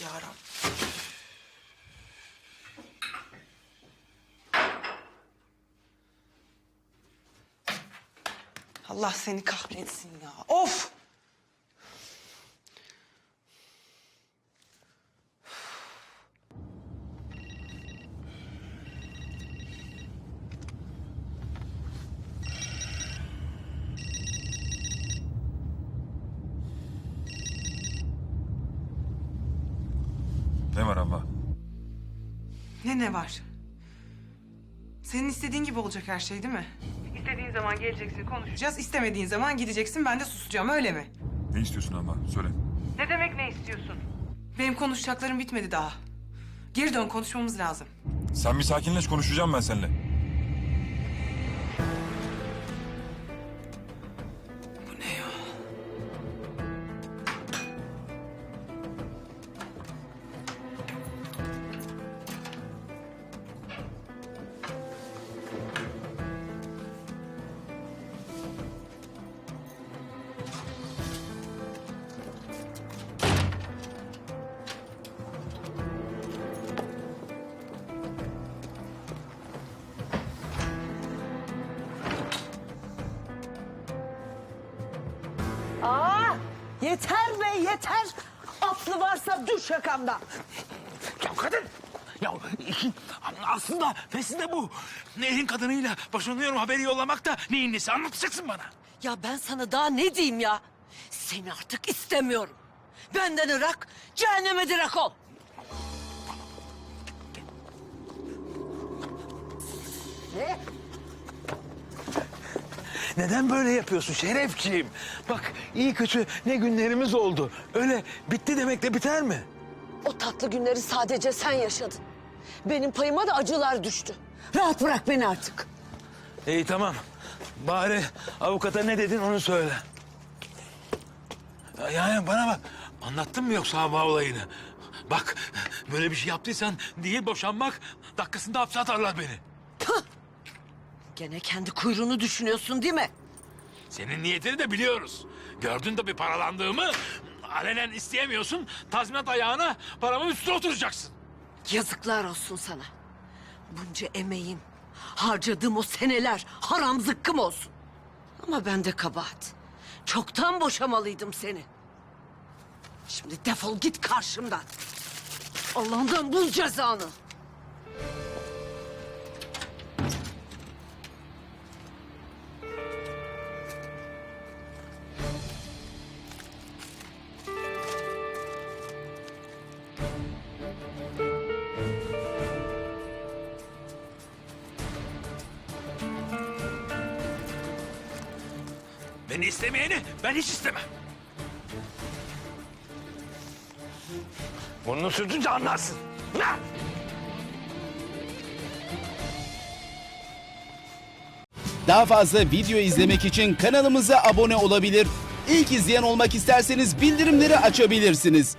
yarabbim. Allah seni kahretsin ya. Of! Ne var abla? Ne ne var? Senin istediğin gibi olacak her şey değil mi? İstediğin zaman geleceksin konuşacağız. İstemediğin zaman gideceksin ben de susacağım öyle mi? Ne istiyorsun abla? Söyle. Ne demek ne istiyorsun? Benim konuşacaklarım bitmedi daha. Geri dön konuşmamız lazım. Sen bir sakinleş konuşacağım ben seninle. Yeter be yeter. Aklı varsa düş yakamdan. Ya kadın! Ya işin aslında fesi de bu. Nehrin kadınıyla boşanıyorum haberi yollamak da neyin nesi anlatacaksın bana. Ya ben sana daha ne diyeyim ya? Seni artık istemiyorum. Benden ırak, cehenneme direk ol. Neden böyle yapıyorsun Şerefciğim? Bak iyi kötü ne günlerimiz oldu. Öyle bitti demekle biter mi? O tatlı günleri sadece sen yaşadın. Benim payıma da acılar düştü. Rahat bırak beni artık. İyi tamam. Bari avukata ne dedin onu söyle. Ya- Yani bana bak. Anlattın mı yoksa hava olayını? Bak böyle bir şey yaptıysan değil boşanmak dakikasında hapse atarlar beni. Gene kendi kuyruğunu düşünüyorsun değil mi? Senin niyetini de biliyoruz. Gördün de bir paralandığımı alenen isteyemiyorsun. Tazminat ayağına paramın üstüne oturacaksın. Yazıklar olsun sana. Bunca emeğim, harcadığım o seneler haram zıkkım olsun. Ama ben de kabahat. Çoktan boşamalıydım seni. Şimdi defol git karşımdan. Allah'ından bul cezanı. Beni istemeyeni ben hiç istemem. Burnunu sürtünce anlarsın. Ha! Daha fazla video izlemek için kanalımıza abone olabilir. İlk izleyen olmak isterseniz bildirimleri açabilirsiniz.